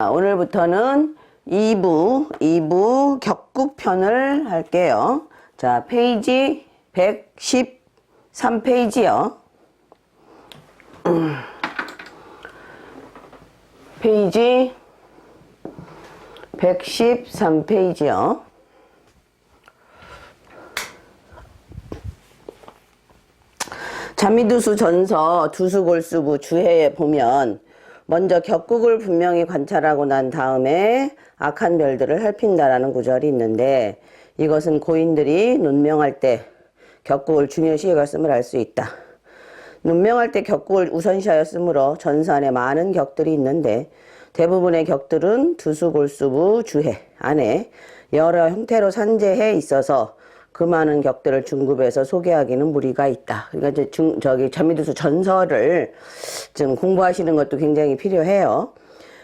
자, 오늘부터는 2부, 2부 격국편을 할게요. 자, 페이지 113페이지요. 페이지 113페이지요. 자미두수 전서 두수골수부 주해에 보면 먼저 격국을 분명히 관찰하고 난 다음에 악한 별들을 살핀다라는 구절이 있는데 이것은 고인들이 눈명할 때 격국을 중요시 여겼음을 알 수 있다. 눈명할 때 격국을 우선시하였으므로 전서 안에 많은 격들이 있는데 대부분의 격들은 두수 골수부 주해 안에 여러 형태로 산재해 있어서 그 많은 격들을 중급해서 소개하기는 무리가 있다. 그러니까 이제 중, 저기 자미두수 전설을 좀 공부하시는 것도 굉장히 필요해요.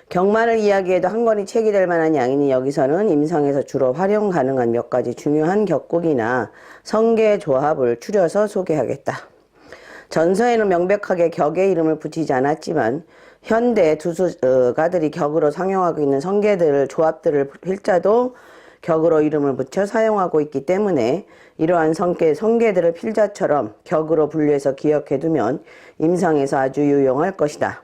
경만을 이야기해도 한 권이 책이 될 만한 양이니 여기서는 임상에서 주로 활용 가능한 몇 가지 중요한 격국이나 성계 조합을 추려서 소개하겠다. 전서에는 명백하게 격의 이름을 붙이지 않았지만 현대 두수가들이 격으로 상용하고 있는 성계들 조합들을 필자도 격으로 이름을 붙여 사용하고 있기 때문에 이러한 성계, 성계들을 필자처럼 격으로 분류해서 기억해두면 임상에서 아주 유용할 것이다.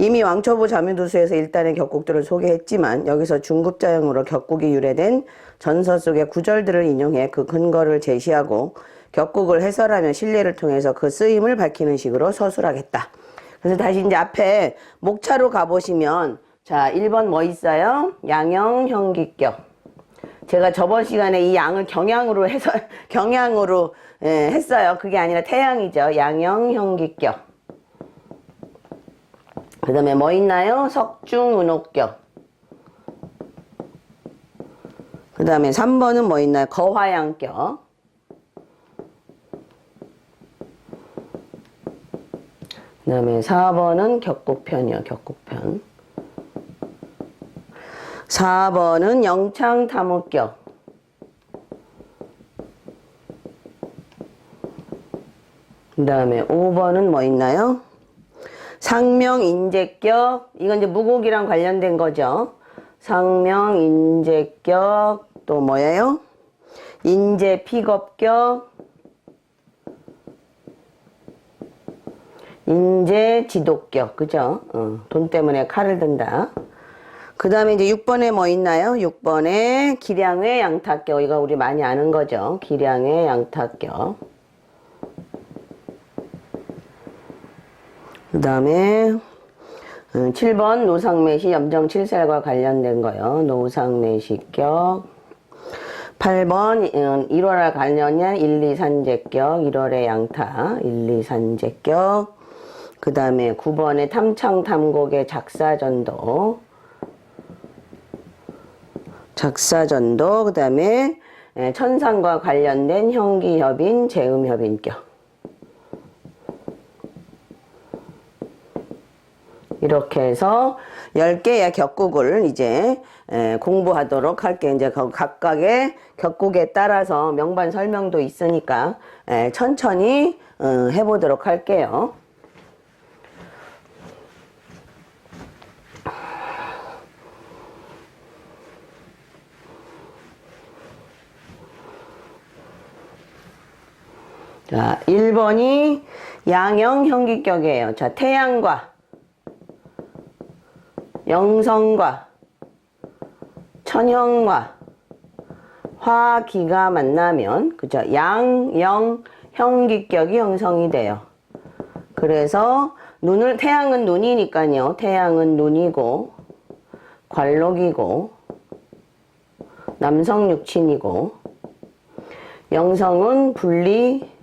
이미 왕초보 자묘두수에서 일단의 격국들을 소개했지만 여기서 중급자형으로 격국이 유래된 전서 속의 구절들을 인용해 그 근거를 제시하고 격국을 해설하며 신뢰를 통해서 그 쓰임을 밝히는 식으로 서술하겠다. 그래서 다시 이제 앞에 목차로 가보시면 자 1번 뭐 있어요? 양형 형기격 제가 저번 시간에 이 양을 경향으로 해서 경향으로 예, 했어요. 그게 아니라 태양이죠. 양형 형기격. 그 다음에 뭐 있나요? 석중 은옥격. 그 다음에 3번은 뭐 있나요? 거화양격. 그 다음에 4번은 격국편이요. 격국편. 4번은 영창탐흑격. 그 다음에 5번은 뭐 있나요? 상명 인재격. 이건 이제 무곡이랑 관련된 거죠. 상명 인재격. 또 뭐예요? 인재 픽업격. 인재 지독격. 그죠? 어, 돈 때문에 칼을 든다. 그 다음에 이제 6번에 뭐 있나요? 6번에 기량의 양탁격. 이거 우리 많이 아는 거죠. 기량의 양탁격. 그 다음에 7번 노상매시 염정칠살과 관련된 거요. 노상매시격. 8번 1월에 관련된 1, 2, 산재격. 1월의 양타. 1, 2, 산재격. 그 다음에 9번에 탐창탐곡의 작사전도. 작사전도. 그 다음에 천상과 관련된 형기협인, 재음협인격. 이렇게 해서 10개의 격국을 이제 공부하도록 할게 이제 그 각각의 격국에 따라서 명반 설명도 있으니까 천천히 어, 해보도록 할게요. 자, 1번이 양형 형기격이에요. 자, 태양과 영성과 천형과 화기가 만나면 그죠 양, 영, 형기격이 형성이 돼요. 그래서 눈을 태양은 눈이니까요. 태양은 눈이고 관록이고 남성 육친이고 영성은 분리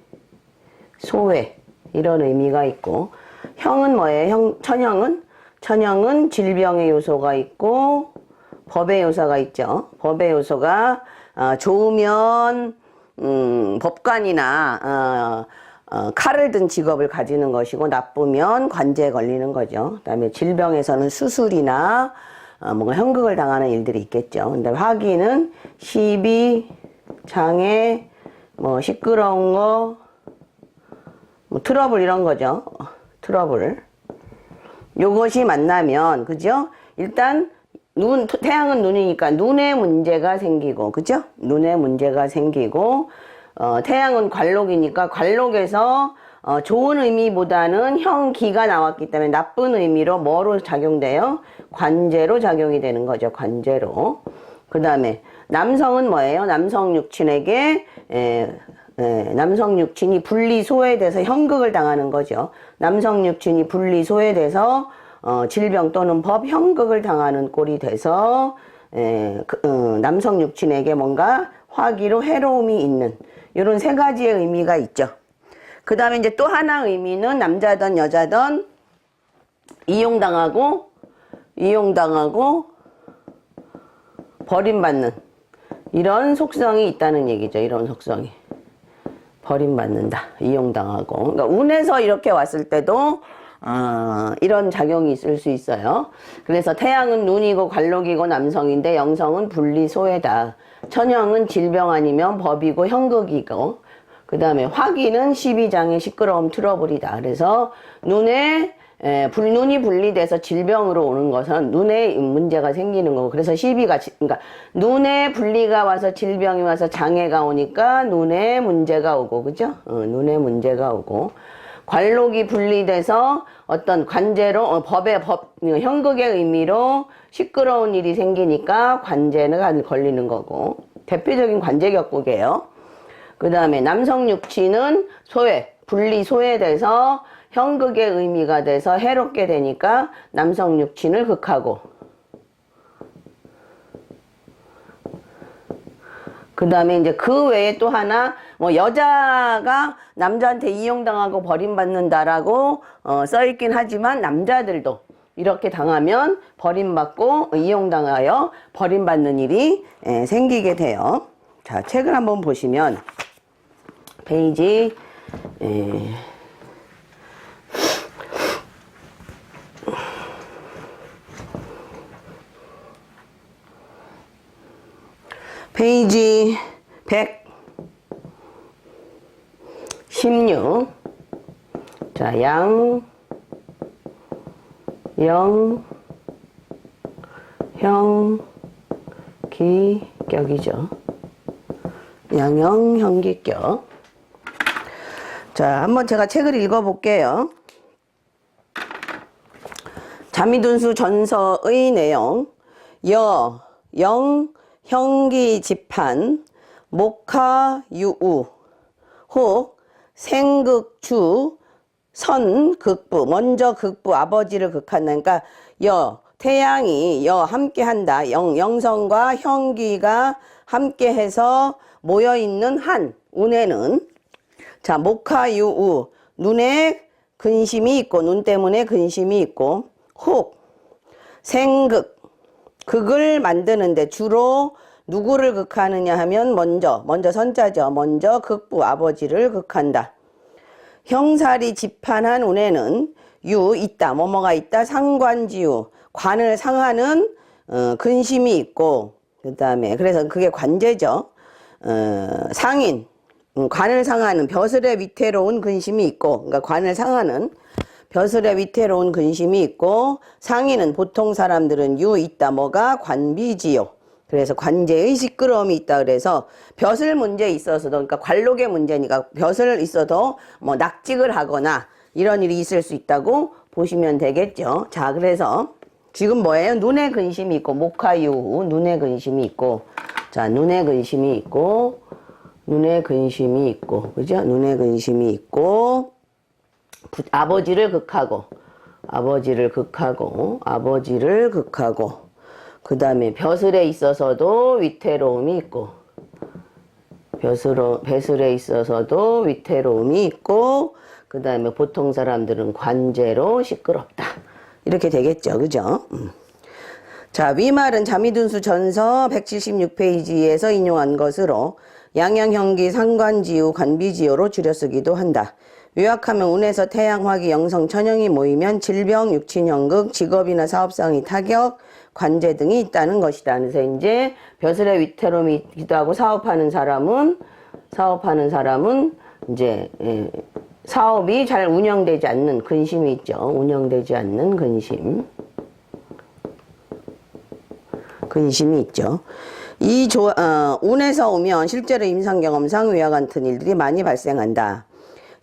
소외 이런 의미가 있고 형은 뭐예요? 형 천형은 천형은 질병의 요소가 있고 법의 요소가 있죠. 법의 요소가 어, 좋으면 음, 법관이나 어, 어, 칼을 든 직업을 가지는 것이고 나쁘면 관제에 걸리는 거죠. 그다음에 질병에서는 수술이나 어, 뭔가 형극을 당하는 일들이 있겠죠. 근데 화기는 시비, 장애, 뭐 시끄러운 거, 뭐 트러블 이런 거죠. 트러블. 요것이 만나면 그죠? 일단 눈 태양은 눈이니까 눈에 문제가 생기고 그죠? 눈에 문제가 생기고 어, 태양은 관록이니까 관록에서 어, 좋은 의미보다는 형기가 나왔기 때문에 나쁜 의미로 뭐로 작용돼요? 관제로 작용이 되는 거죠. 관제로. 그 다음에 남성은 뭐예요? 남성 육친에게 에, 에, 남성 육친이 분리 소외돼서 형극을 당하는 거죠. 남성 육친이 분리 소외돼서 어, 질병 또는 법 형극을 당하는 꼴이 돼서 에, 그, 어, 남성 육친에게 뭔가 화기로 해로움이 있는 이런 세 가지의 의미가 있죠. 그 다음에 이제 또 하나 의미는 남자든 여자든 이용당하고 이용당하고 버림받는 이런 속성이 있다는 얘기죠. 이런 속성이 버림받는다, 이용당하고. 그러니까 운에서 이렇게 왔을 때도 어, 이런 작용이 있을 수 있어요. 그래서 태양은 눈이고 관록이고 남성인데 영성은 분리소외다. 천형은 질병 아니면 법이고 형극이고 그 다음에 화기는 12장의 시끄러움 트러블이다. 그래서 눈에 에, 불, 눈이 분리돼서 질병으로 오는 것은 눈에 문제가 생기는 거고 그래서 시비가 지- 그러니까 눈에 분리가 와서 질병이 와서 장애가 오니까 눈에 문제가 오고 그죠? 어, 눈에 문제가 오고 관록이 분리돼서 어떤 관제로 어, 법의 법 형극의 의미로 시끄러운 일이 생기니까 관제가 걸리는 거고 대표적인 관제 격국이에요. 그 다음에 남성 육치는 소외, 분리 소외돼서 형극의 의미가 돼서 해롭게 되니까 남성 육친을 극하고 그 다음에 이제 그 외에 또 하나 뭐 여자가 남자한테 이용당하고 버림받는다라고 어, 써있긴 하지만 남자들도 이렇게 당하면 버림받고 이용당하여 버림받는 일이 예, 생기게 돼요. 자 책을 한번 보시면 페이지 예, 페이지 116. 자, 양, 영, 형, 기, 격이죠. 양형, 형기격. 자, 한번 제가 책을 읽어볼게요. 자미둔수 전서의 내용 여, 영, 형기 집한, 목하, 유우, 혹, 생극주, 선, 극부. 먼저 극부, 아버지를 극한다. 그러니까 여, 태양이 여 함께 한다. 영, 영성과 형기가 함께 해서 모여 있는 한, 운에는 자, 목하유우. 눈에 근심이 있고, 눈 때문에 근심이 있고, 혹, 생극. 극을 만드는데 주로 누구를 극하느냐 하면 먼저, 먼저 선자죠. 먼저 극부, 아버지를 극한다. 형살이 집판한 운에는 유, 있다, 뭐뭐가 있다, 상관지유. 관을 상하는, 어, 근심이 있고, 그 다음에, 그래서 그게 관제죠. 어, 상인, 음, 관을 상하는 벼슬의 위태로운 근심이 있고, 그러니까 관을 상하는 벼슬의 위태로운 근심이 있고, 상인은 보통 사람들은 유 있다 뭐가 관비지요. 그래서 관제의 시끄러움이 있다 그래서 벼슬 문제에 있어서도 그러니까 관록의 문제니까 벼슬 있어도 뭐 낙직을 하거나 이런 일이 있을 수 있다고 보시면 되겠죠. 자, 그래서 지금 뭐예요? 눈에 근심이 있고 목화유 눈에 근심이 있고 자, 눈에 근심이 있고 눈에 근심이 있고 그죠? 눈에 근심이 있고 부- 아버지를 극하고 아버지를 극하고 아버지를 극하고 그 다음에 벼슬에 있어서도 위태로움이 있고 벼슬어, 벼슬에 있어서도 위태로움이 있고 그 다음에 보통 사람들은 관제로 시끄럽다 이렇게 되겠죠 그죠 음. 자, 위말은 자미둔수 전서 176페이지에서 인용한 것으로 양양형기 상관지유 관비지유로 줄여쓰기도 한다. 요약하면 운에서 태양, 화기, 영성, 천형이 모이면 질병, 육친형극, 직업이나 사업상의 타격, 관제 등이 있다는 것이다. 그래서 이제 벼슬의 위태로움이 있기도 하고 사업하는 사람은 사업하는 사람은 이제 예, 사업이 잘 운영되지 않는 근심이 있죠. 운영되지 않는 근심. 근심이 있죠. 이 조, 어, 운에서 오면 실제로 임상 경험상 위와 같은 일들이 많이 발생한다.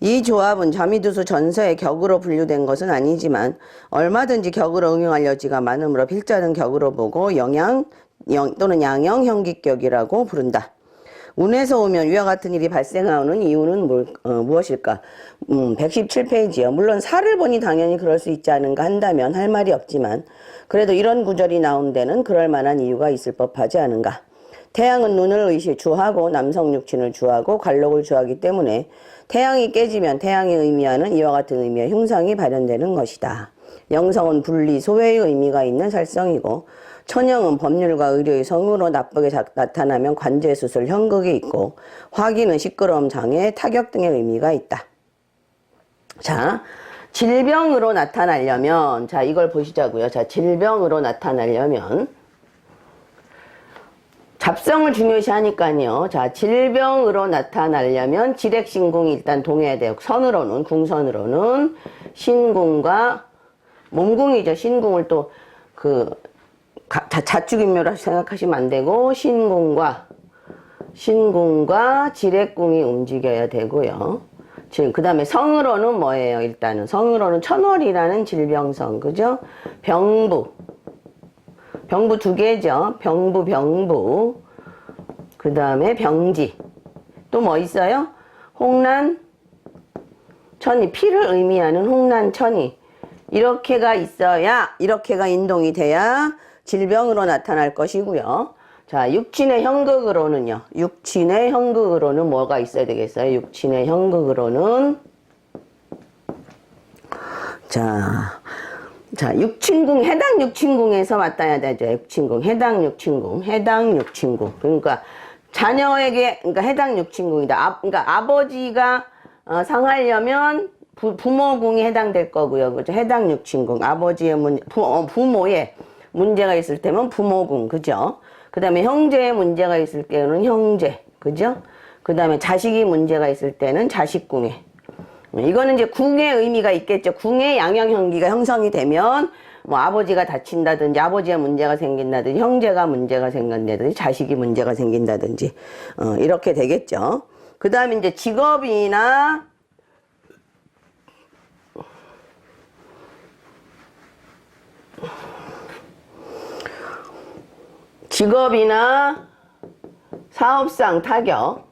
이 조합은 자미두수 전서의 격으로 분류된 것은 아니지만 얼마든지 격으로 응용할 여지가 많으므로 필자는 격으로 보고 영양 영, 또는 양형 형기격이라고 부른다. 운에서 오면 위와 같은 일이 발생하는 이유는 뭘, 어, 무엇일까? 음, 117페이지요. 물론 살을 보니 당연히 그럴 수 있지 않은가 한다면 할 말이 없지만 그래도 이런 구절이 나온 데는 그럴 만한 이유가 있을 법하지 않은가. 태양은 눈을 의시 주하고 남성 육친을 주하고 관록을 주하기 때문에 태양이 깨지면 태양이 의미하는 이와 같은 의미의 흉상이 발현되는 것이다. 영성은 분리, 소외의 의미가 있는 살성이고 천영은 법률과 의료의 성으로 나쁘게 자- 나타나면 관제수술, 현극이 있고 화기는 시끄러움, 장애, 타격 등의 의미가 있다. 자, 질병으로 나타나려면 자 이걸 보시자고요. 자, 질병으로 나타나려면 잡성을 중요시하니까요. 자, 질병으로 나타나려면 지렉신궁이 일단 동해야 돼요. 선으로는, 궁선으로는 신궁과 몸궁이죠. 신궁을 또 그 자축인묘라 생각하시면 안 되고 신궁과 신궁과 지렉궁이 움직여야 되고요. 지금 그 다음에 성으로는 뭐예요? 일단은 성으로는 천월이라는 질병성, 그죠? 병부, 병부 두 개죠. 병부, 병부. 그 다음에 병지. 또 뭐 있어요? 홍란, 천이. 피를 의미하는 홍란, 천이. 이렇게가 있어야, 이렇게가 인동이 돼야 질병으로 나타날 것이고요. 자, 육친의 형극으로는요. 육친의 형극으로는 뭐가 있어야 되겠어요? 육친의 형극으로는 자, 자, 육친궁, 해당 육친궁에서 맞닿아야 되죠. 육친궁, 해당 육친궁, 해당 육친궁. 그러니까 자녀에게, 그러니까 해당 육친궁이다. 아, 그러니까 아버지가 어, 상하려면 부, 부모궁이 해당될 거고요. 그죠? 해당 육친궁. 아버지의 문, 부, 어, 부모의 문제가 있을 때면 부모궁. 그죠? 그 다음에 형제의 문제가 있을 때는 형제. 그죠? 그 다음에 자식이 문제가 있을 때는 자식궁에. 이거는 이제 궁의 의미가 있겠죠. 궁의 양형형기가 형성이 되면 뭐 아버지가 다친다든지 아버지의 문제가 생긴다든지 형제가 문제가 생긴다든지 자식이 문제가 생긴다든지 어, 이렇게 되겠죠. 그 다음에 이제 직업이나 직업이나 사업상 타격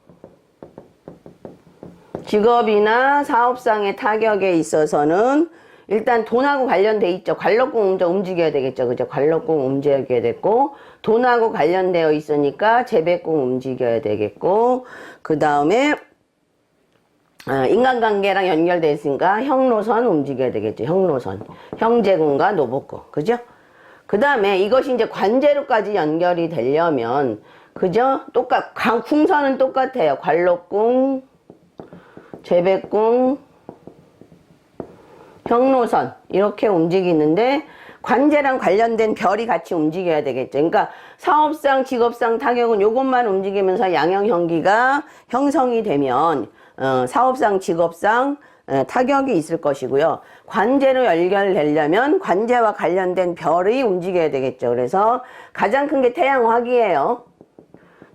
직업이나 사업상의 타격에 있어서는 일단 돈하고 관련돼 있죠. 관록궁 먼저 움직여야 되겠죠. 그죠? 관록궁 움직여야 됐고, 돈하고 관련되어 있으니까 재배궁 움직여야 되겠고, 그 다음에, 아, 인간관계랑 연결돼 있으니까 형노선 움직여야 되겠죠. 형노선. 형제궁과 노복궁. 그죠? 그 다음에 이것이 이제 관제로까지 연결이 되려면, 그죠? 똑같, 관- 궁선은 똑같아요. 관록궁, 재배궁, 형노선 이렇게 움직이는데 관제랑 관련된 별이 같이 움직여야 되겠죠. 그러니까 사업상, 직업상 타격은 요것만 움직이면서 양형형기가 형성이 되면 어, 사업상, 직업상 에, 타격이 있을 것이고요. 관제로 연결되려면 관제와 관련된 별이 움직여야 되겠죠. 그래서 가장 큰 게 태양화기예요.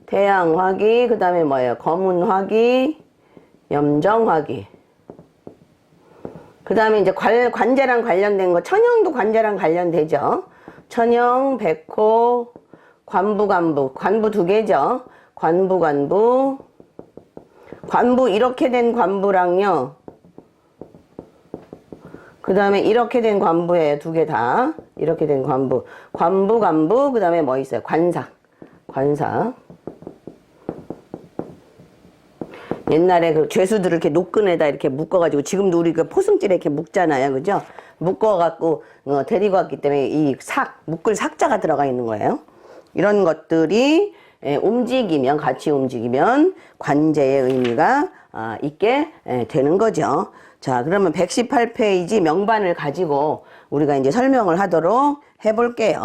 태양화기, 그 다음에 뭐예요? 검은화기, 염정화기. 그 다음에 이제 관, 관제랑 관련된 거, 천영도 관제랑 관련되죠. 천영, 백호, 관부, 관부. 관부 두 개죠. 관부, 관부. 관부, 이렇게 된 관부랑요. 그 다음에 이렇게 된 관부예요. 두 개 다. 이렇게 된 관부. 관부, 관부. 그 다음에 뭐 있어요? 관사. 관사. 옛날에 그 죄수들을 이렇게 노끈에다 이렇게 묶어가지고 지금도 우리 그 포승줄에 이렇게 묶잖아요. 그죠? 묶어갖고 어, 데리고 왔기 때문에 이 삭, 묶을 삭자가 들어가 있는 거예요. 이런 것들이 에, 움직이면, 같이 움직이면 관제의 의미가 아, 있게 에, 되는 거죠. 자, 그러면 118페이지 명반을 가지고 우리가 이제 설명을 하도록 해볼게요.